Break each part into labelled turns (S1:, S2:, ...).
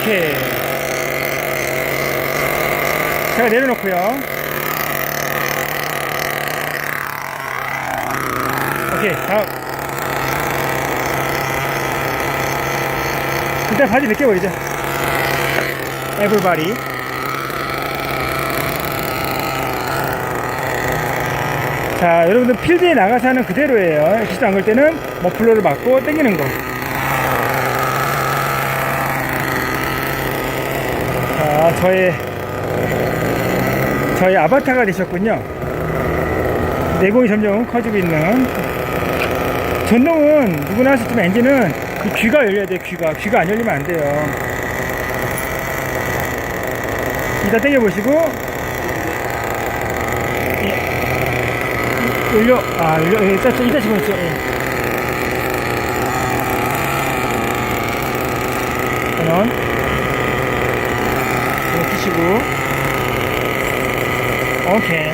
S1: 오케이. 제가 내려놓고요. 오케이, 다음. 일단 바지 벗겨버리자. 에블바리. 자, 여러분들 필드에 나가서 하는 그대로예요. 기도 안걸 때는 머플러를 맞고 당기는 거. 자, 저의, 저의 아바타가 되셨군요. 내공이 점점 커지고 있는. 전동은 누구나 할 수 있지만 엔진은 이 귀가 열려야 돼요, 귀가. 귀가 안 열리면 안 돼요. 이따 당겨보시고, 예. 열려, 아, 열려, 예, 이따, 이따 집어넣죠. 예. 전원. 끼시고. 오케이.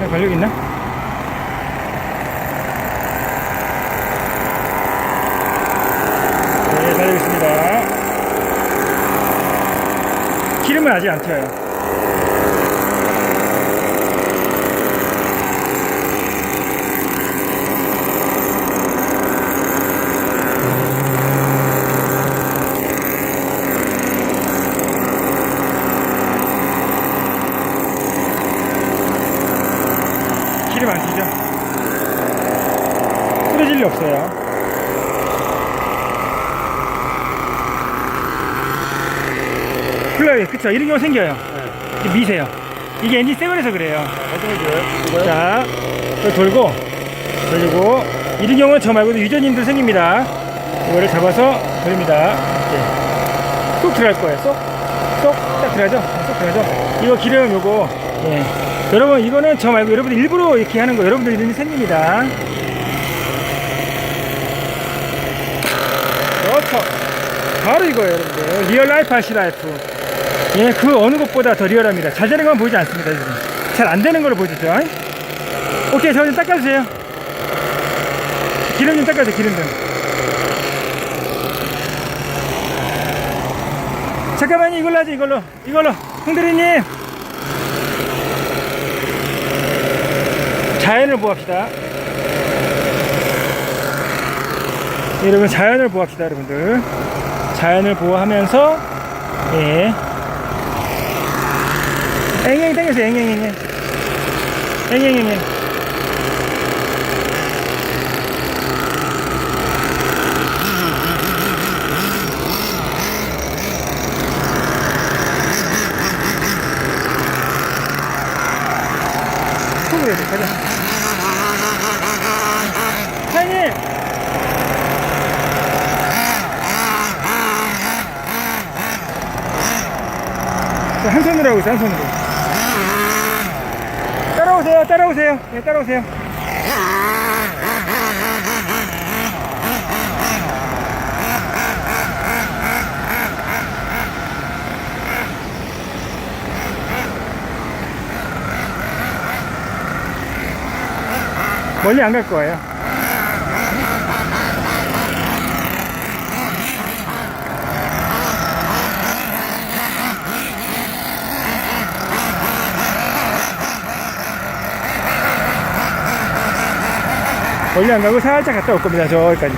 S1: 네, 관력 있나? 네, 관력 있습니다. 기름 은 아직 안 튀어요. 기름 안 튀죠? 쓰러질 일 없어요. 흘러요. 그쵸. 이런 경우 생겨요. 이게 미세요. 이게 엔진 세번해서 그래요. 자, 또 돌고, 돌리고, 이런 경우는 저 말고도 유저님도 생깁니다. 이거를 잡아서 돌립니다. 이렇게. 쏙 들어갈 거예요. 쏙, 쏙, 딱 들어가죠? 쏙 들어가죠? 이거 기름 요거, 예. 여러분, 이거는 저 말고 여러분들 일부러 이렇게 하는 거 여러분들 이름이 생깁니다. 그렇죠. 바로 이거예요, 여러분들. 리얼 라이프 하시 라이프. 예, 그 어느 것보다 더 리얼합니다. 잘 되는 건 보이지 않습니다, 지금. 잘 안 되는 걸 보여주죠. 오케이, 저 좀 닦아주세요. 기름 좀 닦아주세요, 기름 좀. 잠깐만요, 이걸로 하죠, 이걸로. 이걸로. 홍대리님. 자연을 보합시다. 여러분, 자연을 보합시다, 여러분들. 자연을 보호하면서, 예. 앵앵 당겨주세요, 앵앵 앵앵. 앵앵앵앵. 톡을 해야 돼, 가자. 사장님! 자, 한 손으로 하고 있어, 한 손으로. 따라오세요, 따라오세요. 네, 따라오세요. 멀리 안 갈 거예요. 멀리 안 가고 살짝 갔다 올 겁니다. 저기까지.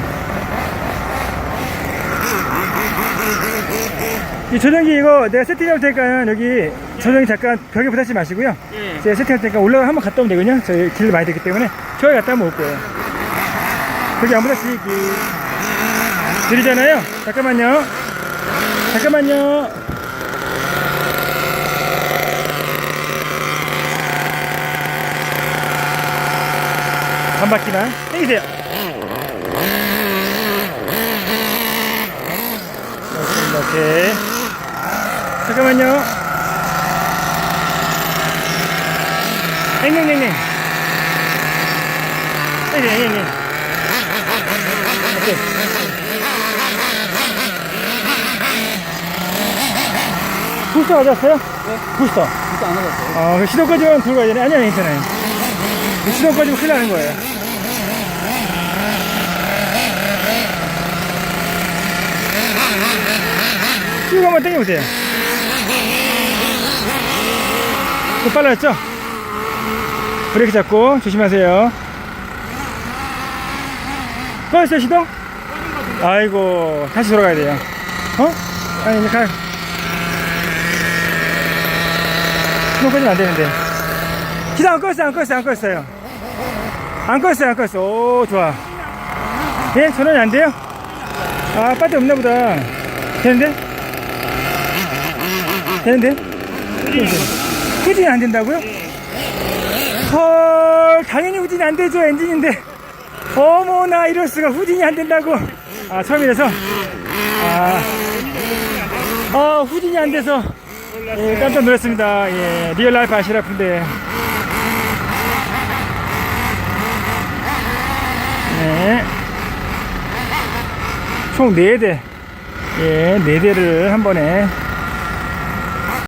S1: 이 조정기 이거 내가 세팅할 테니까 여기 조정기 잠깐 벽에 붙하지 마시고요.
S2: 예.
S1: 제가 세팅할 테니까 올라가 한번 갔다 오면 되거든요. 저희 길 많이 되기 때문에 저기 갔다 한번 올 거예요. 거기 아무나 쓰기 느리잖아요. 잠깐만요. 잠깐만요. 한 바퀴만 땡기세요. 오케이. 잠깐만요. 땡땡땡땡. 예, 예, 예. 오케이. 부스터 가져왔어요?
S2: 네.
S1: 부스터.
S2: 진짜 안 하셨어요?
S1: 아, 그 시동까지만 들고 가야 되네. 아니, 아니, 괜찮아요. 그 시동까지면 큰일 나는 거예요. 쭉 한번 당겨보세요. 또 빨라졌죠? 브레이크 잡고 조심하세요. 꺼졌어요, 시동? 아이고, 다시 돌아가야 돼요. 어? 아니, 이제 가. 시동 꺼지면 안 되는데. 시동 안 껐어요, 안 껐어요, 안 껐어요. 안 껐어요, 안 껐어. 오, 좋아. 예? 전원이 안 돼요? 아, 배터리 없나 보다. 되는데? 되는데? 후진이 안 된다고요? 헐, 당연히 후진이 안 되죠, 엔진인데. 어머나, 이럴 수가 후진이 안 된다고. 아, 처음이라서. 아, 어, 후진이 안 돼서. 예, 깜짝 놀랐습니다. 예, 리얼 라이프 아시라 픈데. 총 4대. 예, 4대를 한 번에